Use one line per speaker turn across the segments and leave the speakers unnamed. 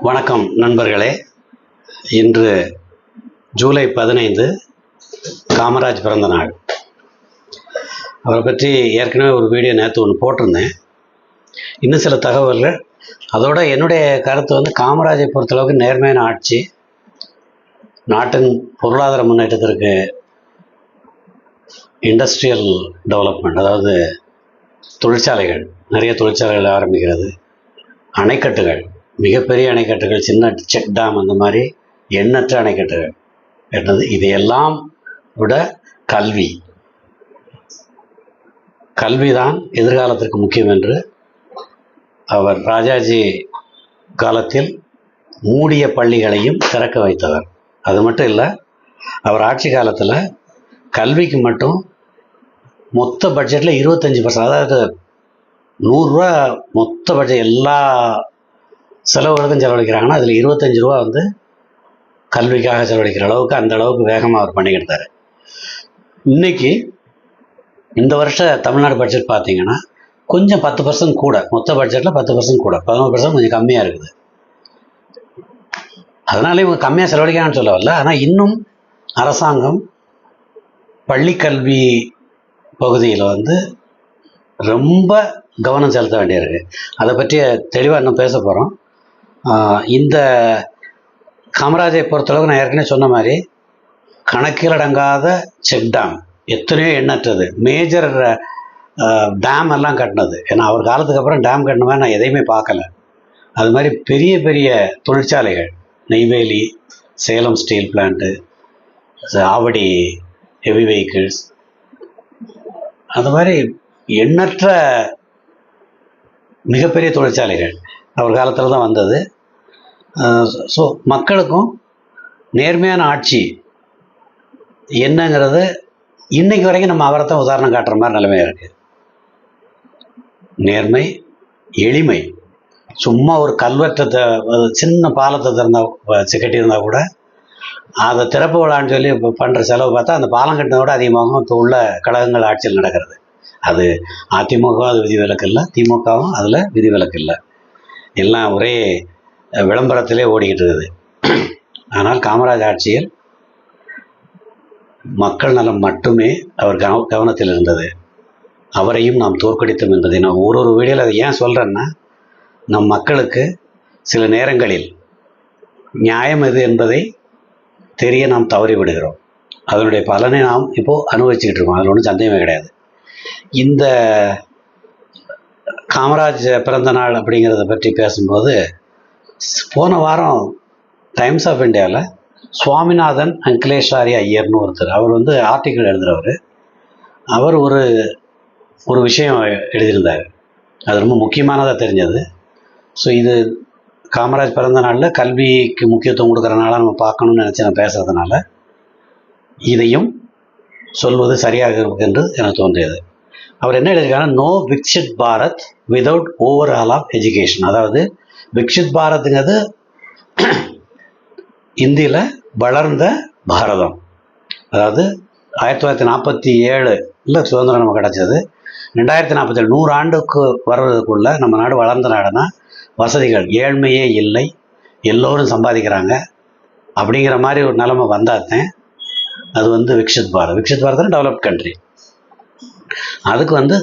வணக்கம் நண்பர்களே. இன்று ஜூலை பதினைந்து காமராஜ் பிறந்த நாள். அவரை பற்றி ஏற்கனவே ஒரு வீடியோ நேற்று ஒன்று போட்டிருந்தேன். இன்னும் சில தகவல்கள். அதோட என்னுடைய கருத்து வந்து காமராஜை பொறுத்தளவுக்கு நேர்மையான ஆட்சி நாட்டின் பொருளாதார முன்னேற்றத்திற்கு இண்டஸ்ட்ரியல் டெவலப்மெண்ட் அதாவது தொழிற்சாலைகள் நிறைய தொழிற்சாலைகள் ஆரம்பிக்கிறது. அணைக்கட்டுகள். மிகப்பெரிய அணைக்கட்டுகள் சின்ன செக் டேம் அந்த மாதிரி எண்ணற்ற அணைக்கட்டுகள். என்னது? இதையெல்லாம் விட கல்வி. கல்விதான் எதிர்காலத்திற்கு முக்கியம் என்று அவர் ராஜாஜி காலத்தில் மூடிய பள்ளிகளையும் திறக்க வைத்தவர். அது மட்டும் இல்லை அவர் ஆட்சி காலத்தில் கல்விக்கு மட்டும் மொத்த பட்ஜெட்டில் இருபத்தஞ்சி பர்சன்ட் அதாவது நூறுரூவா மொத்த பட்ஜெட் எல்லா செலவுகளுக்கும் செலவழிக்கிறாங்கன்னா அதில் இருபத்தஞ்சி ரூபா வந்து கல்விக்காக செலவழிக்கிற அளவுக்கு அந்த அளவுக்கு வேகமாக அவர் பண்ணிக்கிட்டார் இன்னைக்கு இந்த வருஷ தமிழ்நாடு பட்ஜெட் பார்த்தீங்கன்னா கொஞ்சம் பத்து பர்சன்ட் கூட மொத்த பட்ஜெட்டில் பத்து பர்சன்ட் கூட பதினோரு பர்சன்ட் கொஞ்சம் கம்மியாக இருக்குது. அதனால இவங்க கம்மியாக செலவழிக்கிறான்னு சொல்ல வரல. ஆனால் இன்னும் அரசாங்கம் பள்ளிக்கல்வி பகுதியில் வந்து ரொம்ப கவனம் செலுத்த வேண்டியிருக்கு. அதை பற்றி தெளிவாக இன்னும் பேச போகிறோம் இந்த காமராஜை பொறுத்தளவுக்கு நான் ஏற்கனவே சொன்ன மாதிரி கணக்கிலடங்காத செக் டேம் எத்தனையோ எண்ணற்றது. மேஜர் டேம் எல்லாம் கட்டினது. ஏன்னா அவர் காலத்துக்கு அப்புறம் டேம் கட்டின மாதிரி நான் எதையுமே பார்க்கல. அது மாதிரி பெரிய பெரிய தொழிற்சாலைகள். Neyveli Salem steel plant Avadi heavy vehicles அந்த மாதிரி எண்ணற்ற மிகப்பெரிய தொழிற்சாலைகள். அவர் காலத்தில் தான் வந்தது. ஸோ மக்களுக்கும் நேர்மையான ஆட்சி என்னங்கிறது இன்னைக்கு வரைக்கும் நம்ம அவரை தான் உதாரணம் காட்டுற மாதிரி நிலைமையாக இருக்குது நேர்மை எளிமை. சும்மா ஒரு கல்வெட்டத்தை சின்ன பாலத்தை திறந்தா வச்சு கட்டியிருந்தா கூட அதை திறப்பு விழான்னு சொல்லி இப்போ பண்ணுற செலவு பார்த்தா அந்த பாலம் கட்டினதை விட இப்போ உள்ள கழகங்கள் ஆட்சியில் நடக்கிறது. அது அதிமுக அது விதிவிலக்கு இல்லை திமுகவும் அதில் விதிவிலக்கு இல்லை. எல்லாம் ஒரே விளம்பரத்திலே ஓடிக்கிட்டு இருக்குது ஆனால் காமராஜ் ஆட்சியில் மக்கள் நலம் மட்டுமே அவர் கவ கவனத்தில் இருந்தது. அவரையும் நாம் தோற்கடித்தோம் என்பதை நான் ஒரு ஒரு வீடியோவில் அதை ஏன் சொல்கிறேன்னா நம் மக்களுக்கு சில நேரங்களில் நியாயம் எது என்பதை தெரிய நாம் தவறி விடுகிறோம். அதனுடைய பலனை நாம் இப்போது அனுபவிச்சுக்கிட்டு இருக்கோம். அதில் ஒன்றும் சந்தேகமே கிடையாது. இந்த காமராஜ் பிறந்த நாள் அப்படிங்கிறத பற்றி பேசும்போது போன வாரம் டைம்ஸ் ஆஃப் இந்தியாவில் சுவாமிநாதன் அங்கிலேஷாரி ஐயர்னு ஒருத்தர் அவர் வந்து ஆர்டிக்கிள் எழுதுகிறவர் அவர் ஒரு ஒரு விஷயம் எழுதியிருந்தார். அது ரொம்ப முக்கியமானதாக தெரிஞ்சது. ஸோ இது காமராஜ் பிறந்த நாளில் கல்விக்கு முக்கியத்துவம் கொடுக்குறனால நம்ம பார்க்கணும்னு நினச்சி நான் பேசுகிறதுனால இதையும் சொல்வது சரியாக இருக்கும் என்று எனக்கு தோன்றியது. அவர் என்ன எழுதியிருக்காருன்னா no Viksit Bharat without overall of education அதாவது விக்ஷித் பாரதுங்கிறது இந்தியில் வளர்ந்த பாரதம். அதாவது ஆயிரத்தி தொள்ளாயிரத்தி நாற்பத்தி ஏழுல சுதந்திரம் நமக்கு கிடச்சது. ரெண்டாயிரத்தி நாற்பத்தி ஏழு நூறு ஆண்டுக்கு வர்றதுக்குள்ள நம்ம நாடு வளர்ந்த நாடுனா வசதிகள் ஏழ்மையே இல்லை எல்லோரும் சம்பாதிக்கிறாங்க அப்படிங்கிற மாதிரி ஒரு நிலைமை வந்தாத்தேன் அது வந்து விக்ஷித் பாரத். விக்ஷித் பாரத் டெவலப்ட் கண்ட்ரி அதுக்கு வந்து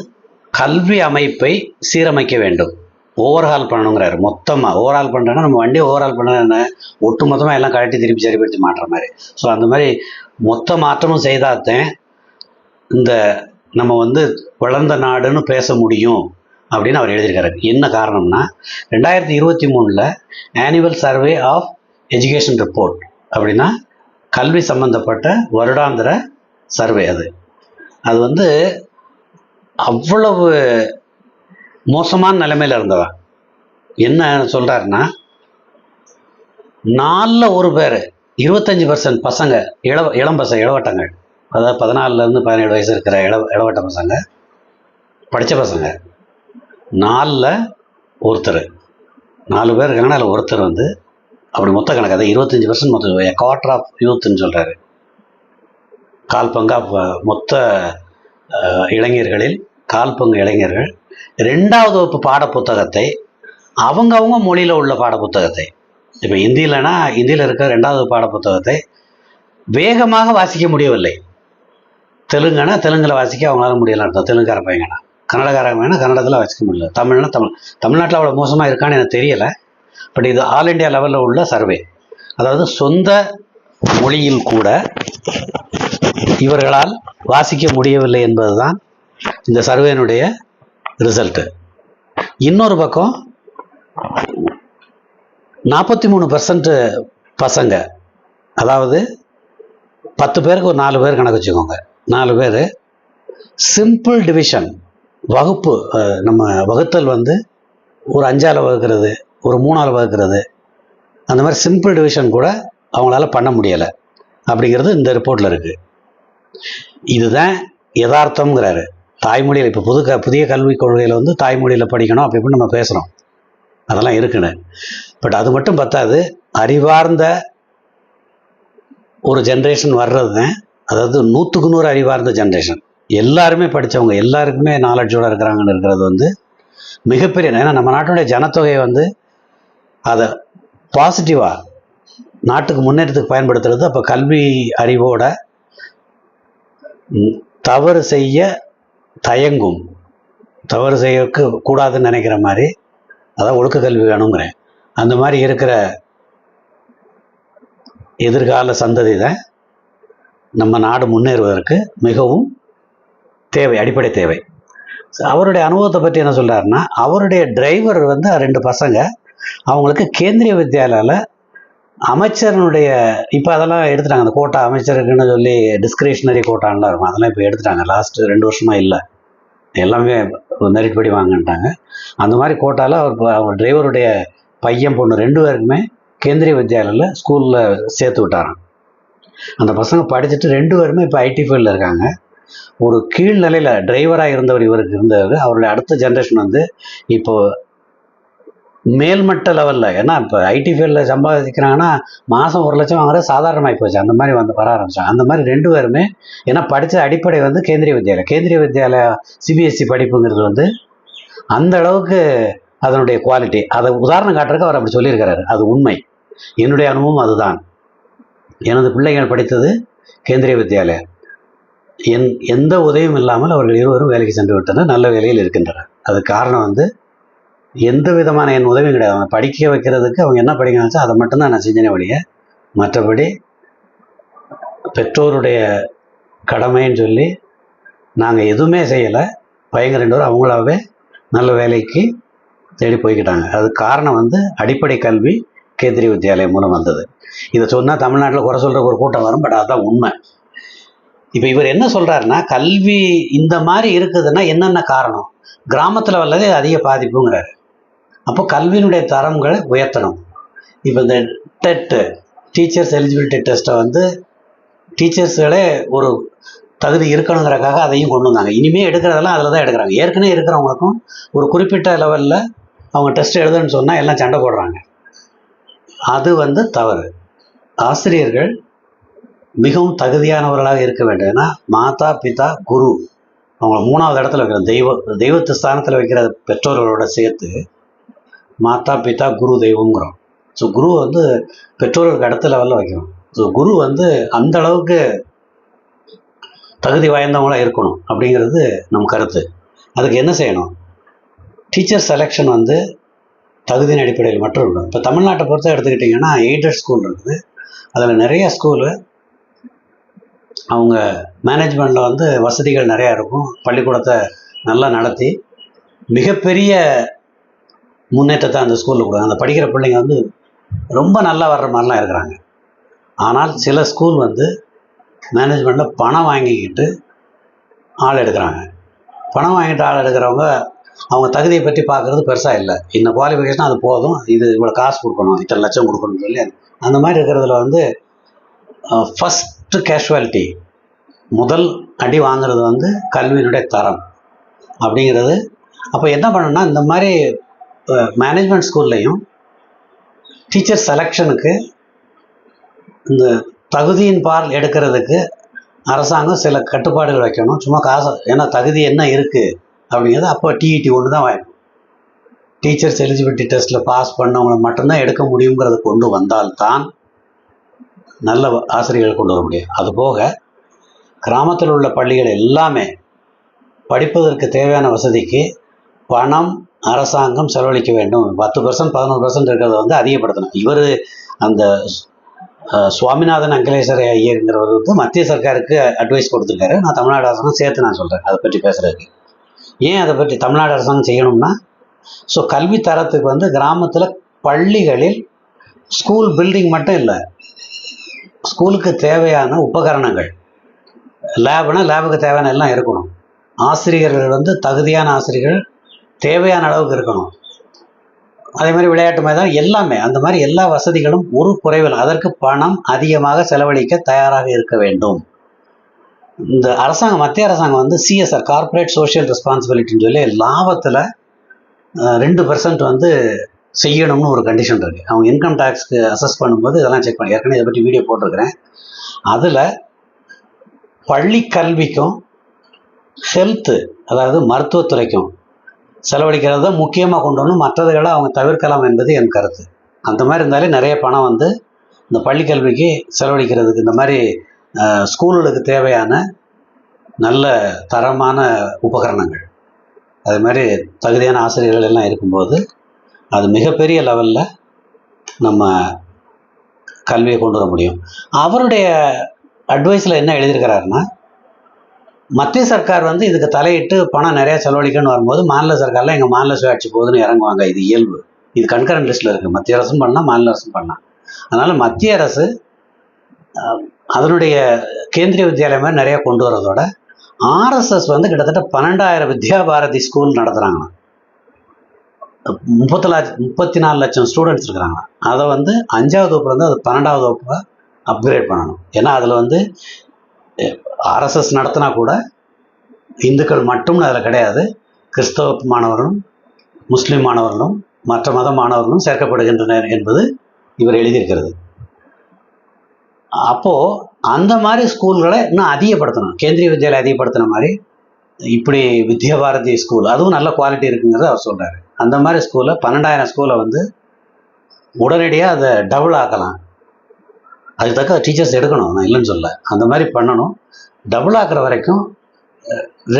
கல்வி அமைப்பை சீரமைக்க வேண்டும். ஓவர்ஹால் பண்ணணுங்கிறாரு. மொத்தமாக ஓவரால் பண்ணுறேன்னா நம்ம வண்டியை ஓவரால் பண்ண ஒட்டு மொத்தமாக எல்லாம் கழட்டி திருப்பி சரிப்படுத்தி மாட்டுற மாதிரி. ஸோ அந்த மாதிரி மொத்த மாற்றமும் செய்தாத்தேன் இந்த நம்ம வந்து வளர்ந்த நாடுன்னு பேச முடியும் அப்படின்னு அவர் எழுதியிருக்காரு. என்ன காரணம்னா ரெண்டாயிரத்தி இருபத்தி மூணில் annual survey of education report அப்படின்னா கல்வி சம்பந்தப்பட்ட வருடாந்திர சர்வே அது. அது வந்து அவ்வளவு மோசமான நிலைமையில் இருந்தவன் என்ன சொல்கிறாருன்னா நாலில் ஒரு பேர் இருபத்தஞ்சி பர்சன்ட் பசங்க இள இளம் பசங்க இளவட்டங்கள். அதாவது பதினாலுலேருந்து பதினேழு வயசு இருக்கிற இள இளவட்ட பசங்க படித்த பசங்க. நாலில் ஒருத்தர். நாலு பேர் இருக்காங்கன்னா அதில் ஒருத்தர் வந்து அப்படி மொத்த கணக்கு அதை இருபத்தஞ்சி பர்சன்ட் மொத்த குவார்டர் ஆஃப் யூத்துன்னு சொல்கிறாரு கால் பங்காக மொத்த இளைஞர்களில் கால் பங்கு இளைஞர்கள் ரெண்டாவது வகுப்பு பாட புத்தகத்தை அவங்க அவங்க மொழியில் உள்ள பாடப்புத்தகத்தை. இப்போ ஹிந்தியிலனா ஹிந்தியில் இருக்கிற ரெண்டாவது பாட புத்தகத்தை வேகமாக வாசிக்க முடியவில்லை. தெலுங்குனா தெலுங்கில் வாசிக்க அவங்களால முடியல அர்த்தம். தெலுங்குக்கார பையங்கன்னா கன்னடகாரங்க வேணால் கன்னடத்தில் வாசிக்க முடியல. தமிழ்னா தமிழ். தமிழ்நாட்டில் அவ்வளோ மோசமாக இருக்கான்னு எனக்கு தெரியலை. பட் இது ஆல் இண்டியா லெவலில் உள்ள சர்வே. அதாவது சொந்த மொழியில் கூட இவர்களால் வாசிக்க முடியவில்லை என்பதுதான் இந்த சர்வேனுடைய ரிசல்ட்டு இன்னொரு பக்கம் நாற்பத்தி மூணு பசங்க அதாவது பத்து பேருக்கு ஒரு நாலு பேர் கணக்கு வச்சுக்கோங்க. நாலு பேர். சிம்பிள் டிவிஷன் வகுப்பு நம்ம வகுத்தல் வந்து ஒரு அஞ்சால் வகுக்கிறது ஒரு மூணால் வகுக்கிறது. அந்த மாதிரி சிம்பிள் டிவிஷன் கூட அவங்களால பண்ண முடியலை. அப்படிங்கிறது இந்த ரிப்போர்ட்டில் இருக்குது இதுதான் யதார்த்தம்ங்கிறாரு. தாய்மொழியில் இப்போ புது க புதிய கல்விக் கொள்கையில் வந்து தாய்மொழியில் படிக்கணும் அப்படி இப்படின்னு நம்ம பேசுகிறோம் அதெல்லாம் இருக்குன்னு. பட் அது மட்டும் பத்தாது. அறிவார்ந்த ஒரு ஜென்ரேஷன் வர்றது தான் அதாவது நூற்றுக்கு நூறு அறிவார்ந்த ஜென்ரேஷன் எல்லாருமே படித்தவங்க எல்லாருக்குமே நாலேஜோடு இருக்கிறாங்கன்னு இருக்கிறது வந்து மிகப்பெரிய ஏன்னா நம்ம நாட்டுடைய ஜனத்தொகை வந்து அதை பாசிட்டிவாக நாட்டுக்கு முன்னேற்றத்துக்கு பயன்படுத்துறது அப்போ கல்வி அறிவோட தவறு செய்ய தயங்கும். தவறு செய்யக்கு கூடாதுன்னு நினைக்கிற மாதிரி அதான் ஒழுக்க கல்வி வேணுங்கிறேன். அந்த மாதிரி இருக்கிற எதிர்கால சந்ததி தான் நம்ம நாடு முன்னேறுவதற்கு மிகவும் தேவை அடிப்படை தேவை. அவருடைய அனுபவத்தை பற்றி என்ன சொல்கிறாருன்னா அவருடைய டிரைவர் வந்து ரெண்டு பசங்க. அவங்களுக்கு கேந்திரிய வித்யாலயில் அமைச்சரனுடைய இப்போ அதெல்லாம் எடுத்துட்டாங்க. அந்த கோட்டா அமைச்சருக்குன்னு சொல்லி டிஸ்கிரிஷனரி கோட்டான்லாம் இருக்கும். அதெல்லாம் இப்போ எடுத்துட்டாங்க. லாஸ்ட் ரெண்டு வருஷமா இல்லை. எல்லாமே மெரிட் வாங்கன்ட்டாங்க அந்த மாதிரி கோட்டாவில் அவர் ப- அவர் டிரைவருடைய பையன் பொண்ணு ரெண்டு பேருக்குமே கேந்திரிய வித்யாலயில் ஸ்கூலில் சேர்த்து விட்டாராம். அந்த பசங்க படிச்சுட்டு ரெண்டு பேருமே இப்போ ஐடி ஃபீல்டில் இருக்காங்க. ஒரு கீழ்நிலையில் டிரைவராக இருந்தவர் இவருக்கு இருந்தவர். அவருடைய அடுத்த ஜென்ரேஷன் வந்து இப்போது மேல்மட்ட லெவலில் ஏன்னா இப்போ ஐடி ஃபீல்டில் சம்பாதிக்கிறாங்கன்னா மாதம் ஒரு லட்சம் வாங்குறது சாதாரணமாக போச்சு அந்த மாதிரி வந்து வர ஆரம்பிச்சாங்க. அந்த மாதிரி ரெண்டு பேருமே ஏன்னா படித்த அடிப்படை வந்து கேந்திரிய வித்யாலயா. கேந்திரிய வித்யாலயா சிபிஎஸ்சி படிப்புங்கிறது வந்து அந்த அளவுக்கு அதனுடைய குவாலிட்டி அதை உதாரணம் காட்டுறதுக்கு அவர் அப்படி சொல்லியிருக்கிறாரு. அது உண்மை. என்னுடைய அனுபவம் அதுதான். எனது பிள்ளைகள் படித்தது கேந்திரிய வித்யாலயா. என் எந்த உதவியும் இல்லாமல் அவர்கள் இருவரும் வேலைக்கு சென்று விட்டனர். நல்ல வேலையில் இருக்கின்றனர். அது காரணம் வந்து எந்த விதமான என் உதவியும் கிடையாது. அவங்க படிக்க வைக்கிறதுக்கு அவங்க என்ன படிக்கணும்ச்சோ அதை மட்டும்தான் நான் செஞ்சேனே வழிய மற்றபடி பெற்றோருடைய கடமைன்னு சொல்லி நாங்கள் எதுவுமே செய்யலை. பையங்க ரெண்டு பேரும் அவங்களாவே நல்ல வேலைக்கு தேடி போய்க்கிட்டாங்க. அது காரணம் வந்து அடிப்படை கல்வி கேந்திரிய வித்யாலயம் மூலம் வந்தது. இதை சொன்னால் தமிழ்நாட்டில் குறை சொல்கிற ஒரு கூட்டம் வரும் பட் அதுதான் உண்மை. இப்போ இவர் என்ன சொல்கிறாருன்னா கல்வி இந்த மாதிரி இருக்குதுன்னா என்னென்ன காரணம்? கிராமத்தில் வல்லதே அதிக பாதிப்புங்கிறாரு. அப்போ கல்வியினுடைய தரங்களை உயர்த்தணும். இப்போ இந்த டெட்டு டீச்சர்ஸ் எலிஜிபிலிட்டி டெஸ்ட்டை வந்து டீச்சர்ஸ்களே ஒரு தகுதி இருக்கணுங்கிறக்காக அதையும் கொண்டு வந்தாங்க. இனிமேல் எடுக்கிறதெல்லாம் அதில் தான் எடுக்கிறாங்க. ஏற்கனவே இருக்கிறவங்களுக்கும் ஒரு குறிப்பிட்ட லெவலில் அவங்க டெஸ்ட் எழுதுன்னு சொன்னால் எல்லாம் சண்டை போடுறாங்க. அது வந்து தவறு. ஆசிரியர்கள் மிகவும் தகுதியானவர்களாக இருக்க வேண்டும். ஏன்னா மாதா பிதா குரு அவங்கள மூணாவது இடத்துல வைக்கிற தெய்வ தெய்வத்து ஸ்தானத்தில் வைக்கிற பெற்றோர்களோட சேர்த்து மாதா பிதா குரு தெய்வங்கிறோம் ஸோ குரு வந்து பெற்றோர்களுக்கு அடுத்த லெவலில் வைக்கணும். ஸோ குரு வந்து அந்த அளவுக்கு தகுதி வாய்ந்தவங்களாக இருக்கணும் அப்படிங்கிறது நம் கருத்து. அதுக்கு என்ன செய்யணும்? டீச்சர் செலெக்ஷன் வந்து தகுதியின் அடிப்படையில் மட்டும் இருக்கணும். இப்போ தமிழ்நாட்டை பொறுத்த எடுத்துக்கிட்டிங்கன்னா எய்டட் ஸ்கூல் இருக்குது. அதில் நிறைய ஸ்கூலு அவங்க மேனேஜ்மெண்ட்டில் வந்து வசதிகள் நிறையா இருக்கும். பள்ளிக்கூடத்தை நல்லா நடத்தி மிகப்பெரிய முன்னேற்றத்தை அந்த ஸ்கூலில் கொடுக்குறாங்க. அந்த படிக்கிற பிள்ளைங்க வந்து ரொம்ப நல்லா வர்ற மாதிரிலாம் இருக்கிறாங்க. ஆனால் சில ஸ்கூல் வந்து மேனேஜ்மெண்ட்டில் பணம் வாங்கிக்கிட்டு ஆள் எடுக்கிறாங்க. பணம் வாங்கிட்டு ஆள் எடுக்கிறவங்க அவங்க தகுதியை பற்றி பார்க்குறது பெருசாக இல்லை. இந்த குவாலிஃபிகேஷன் அது போதும். இது இவ்வளோ காசு கொடுக்கணும். இத்தனை லட்சம் கொடுக்கணும்னு சொல்லி அந்த மாதிரி இருக்கிறதுல வந்து ஃபஸ்ட்டு கேஷுவாலிட்டி முதல் அடி வாங்குறது வந்து கல்வியினுடைய தரம் அப்படிங்கிறது. அப்போ என்ன பண்ணணும்னா இந்த மாதிரி மேனேஜ்மெண்ட் ஸ்கூல்லையும் டீச்சர் செலெக்ஷனுக்கு இந்த தகுதியின் பால் எடுக்கிறதுக்கு அரசாங்கம் சில கட்டுப்பாடுகள் வைக்கணும். சும்மா காசு ஏன்னா தகுதி என்ன இருக்குது அப்படிங்கிறது அப்போ டிஇடி ஒன்று தான் வாங்கும் டீச்சர்ஸ் எலிஜிபிலிட்டி டெஸ்ட்டில் பாஸ் பண்ணவங்களை மட்டும்தான் எடுக்க முடியுங்கிறத கொண்டு வந்தால்தான் நல்ல ஆசிரியர்கள் கொண்டு வர முடியும். அதுபோக கிராமத்தில் உள்ள பள்ளிகள் எல்லாமே படிப்பதற்கு தேவையான வசதிக்கு பணம் அரசாங்கம் செலவழிக்க வேண்டும். பத்து பர்சன்ட் பதினோரு பர்சன்ட் இருக்கிறத வந்து அதிகப்படுத்தணும். இவர் அந்த சுவாமிநாதன் அங்கலேஸ்வர ஐயருங்கிறவர் வந்து மத்திய சர்க்காருக்கு அட்வைஸ் கொடுத்துருக்காரு. நான் தமிழ்நாடு அரசாங்கம் சேர்த்து நான் சொல்கிறேன் அதை பற்றி பேசுகிறதுக்கு ஏன் அதை பற்றி தமிழ்நாடு அரசாங்கம் செய்யணும்னா ஸோ கல்வி தரத்துக்கு வந்து கிராமத்தில் பள்ளிகளில் ஸ்கூல் பில்டிங் மட்டும் இல்லை ஸ்கூலுக்கு தேவையான உபகரணங்கள் லேப்னா லேபுக்கு தேவையான எல்லாம் இருக்கணும். ஆசிரியர்கள் வந்து தகுதியான ஆசிரியர்கள் தேவையான அளவுக்கு இருக்கணும். அதே மாதிரி விளையாட்டு மைதானம் எல்லாமே அந்த மாதிரி எல்லா வசதிகளும் ஒரு குறைவில் அதற்கு பணம் அதிகமாக செலவழிக்க தயாராக இருக்க வேண்டும். இந்த அரசாங்கம் மத்திய அரசாங்கம் வந்து சிஎஸ்ஆர் கார்ப்பரேட் சோஷியல் ரெஸ்பான்சிபிலிட்டின்னு சொல்லி லாபத்தில் ரெண்டு பர்சன்ட் வந்து செய்யணும்னு ஒரு கண்டிஷன் இருக்குது அவங்க இன்கம் டேக்ஸ்க்கு அசஸ் பண்ணும்போது இதெல்லாம் செக் பண்ணி. ஏற்கனவே இதை பற்றி வீடியோ போட்டிருக்கிறேன். அதில் பள்ளி கல்விக்கும் ஹெல்த்து அதாவது மருத்துவத்துறைக்கும் செலவழிக்கிறது தான் முக்கியமாக கொண்டு வரணும். மற்றதுகளை அவங்க தவிர்க்கலாம் என்பது என் கருத்து. அந்த மாதிரி இருந்தாலே நிறைய பணம் வந்து இந்த பள்ளிக்கல்விக்கு செலவழிக்கிறதுக்கு இந்த மாதிரி ஸ்கூல்களுக்கு தேவையான நல்ல தரமான உபகரணங்கள். அது மாதிரி தகுதியான ஆசிரியர்கள் எல்லாம் இருக்கும்போது அது மிகப்பெரிய லெவலில் நம்ம கல்வியை கொண்டு வர முடியும். அவருடைய அட்வைஸில் என்ன எழுதியிருக்கிறாருன்னா மத்திய சர்க்கார் வந்து இதுக்கு தலையிட்டு பணம் நிறைய செலவழிக்கணும்னு வரும்போது மாநில சர்க்காரில் எங்கள் மாநில சுயாட்சி போகுதுன்னு இறங்குவாங்க. இது இயல்பு. இது கண்கரண்ட் லிஸ்ட்டில் இருக்குது மத்திய அரசும் பண்ணலாம் மாநில அரசும் பண்ணலாம். அதனால் மத்திய அரசு அதனுடைய கேந்திரிய வித்யாலயம் மாதிரி நிறைய கொண்டு வரதோட ஆர்எஸ்எஸ் வந்து கிட்டத்தட்ட பன்னெண்டாயிரம் வித்யா பாரதி ஸ்கூல் நடத்துகிறாங்க முப்பத்தி லட்ச முப்பத்தி நாலு லட்சம் ஸ்டூடெண்ட்ஸ் இருக்கிறாங்க. அதை வந்து அஞ்சாவது வகுப்புலேருந்து அது பன்னெண்டாவது வகுப்பு அப்கிரேட் பண்ணணும். ஏன்னா அதில் வந்து ஆர்எஸ்எஸ் நடத்தினா கூட இந்துக்கள் மட்டும்னு அதில் கிடையாது. கிறிஸ்தவ மாணவர்களும் முஸ்லீம் மாணவர்களும் மற்ற மத மாணவர்களும் சேர்க்கப்படுகின்றனர் என்பது இவர் எழுதியிருக்கிறது. அப்போது அந்த மாதிரி ஸ்கூல்களை இன்னும் அதிகப்படுத்தணும். கேந்திரிய வித்யாலயம் அதிகப்படுத்தின மாதிரி இப்படி வித்யா பாரதி ஸ்கூல் அதுவும் நல்ல குவாலிட்டி இருக்குங்கிறத அவர் சொல்கிறாரு அந்த மாதிரி ஸ்கூலில் பன்னெண்டாயிரம் ஸ்கூலை வந்து உடனடியாக அதை டபுள் ஆக்கலாம். அதுக்கு தக்க டீச்சர்ஸ் எடுக்கணும் நான் இல்லைன்னு சொல்ல அந்த மாதிரி பண்ணணும். டபுள் ஆக்குற வரைக்கும்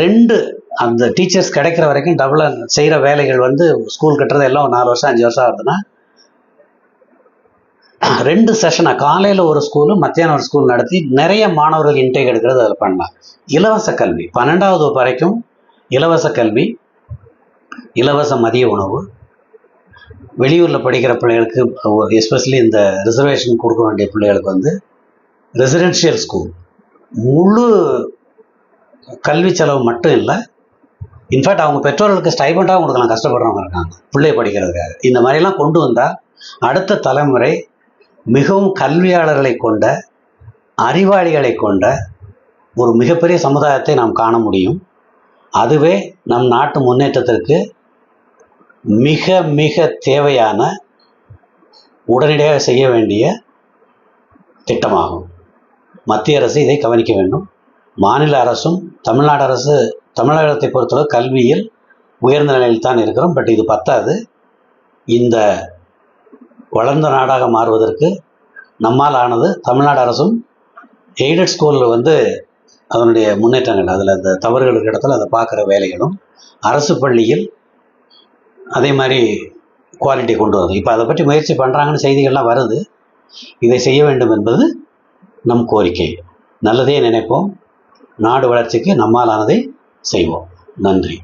ரெண்டு அந்த டீச்சர்ஸ் கிடைக்கிற வரைக்கும் டபுளாக செய்கிற வேலைகள் வந்து ஸ்கூல் கட்டுறது எல்லாம் ஒரு நாலு வருஷம் அஞ்சு வருஷம் ஆகுதுன்னா ரெண்டு செஷனாக காலையில் ஒரு ஸ்கூலு மத்தியானம் ஒரு ஸ்கூல் நடத்தி நிறைய மாணவர்கள் இன்டேக் எடுக்கிறது அதில் பண்ணலாம். இலவச கல்வி பன்னெண்டாவது வரைக்கும் இலவச கல்வி இலவச மதிய உணவு வெளியூரில் படிக்கிற பிள்ளைகளுக்கு எஸ்பெஷலி இந்த ரிசர்வேஷன் கொடுக்க வேண்டிய பிள்ளைகளுக்கு வந்து ரெசிடென்ஷியல் ஸ்கூல் முழு கல்வி செலவு மட்டும் இல்லை. இன்ஃபேக்ட் அவங்க பெற்றோர்களுக்கு ஸ்டைபண்டாகவும் கொடுக்கலாம் கஷ்டப்படுறவங்க இருக்காங்க பிள்ளைய படிக்கிறதுக்காக. இந்த மாதிரிலாம் கொண்டு வந்தால் அடுத்த தலைமுறை மிகவும் கல்வியாளர்களை கொண்ட அறிவாளிகளை கொண்ட ஒரு மிகப்பெரிய சமுதாயத்தை நாம் காண முடியும். அதுவே நம் நாட்டு முன்னேற்றத்திற்கு மிக மிக தேவையான உடனடியாக செய்ய வேண்டிய திட்டமாகும். மத்திய அரசு இதை கவனிக்க வேண்டும். மாநில அரசும் தமிழ்நாடு அரசு தமிழகத்தை பொறுத்தளவு கல்வியில் உயர்ந்த நிலையில் தான் இருக்கிறோம். பட் இது பத்தாது. இந்த வளர்ந்த நாடாக மாறுவதற்கு நம்மால் ஆனது தமிழ்நாடு அரசும் எய்டட் ஸ்கூலில் வந்து அதனுடைய முன்னேற்றங்கள் அதில் அந்த தவறுகள் இடத்துல அதை பார்க்குற வேலைகளும் அரசு பள்ளியில் அதே மாதிரி குவாலிட்டி கொண்டு வருது இப்போ அதை பற்றி முயற்சி பண்ணுறாங்கன்னு செய்திகள்லாம் வருது. இதை செய்ய வேண்டும் என்பது நம் கோரிக்கை. நல்லதே நினைப்போம். நாடு வளர்ச்சிக்கு நம்மாலானதை செய்வோம். நன்றி.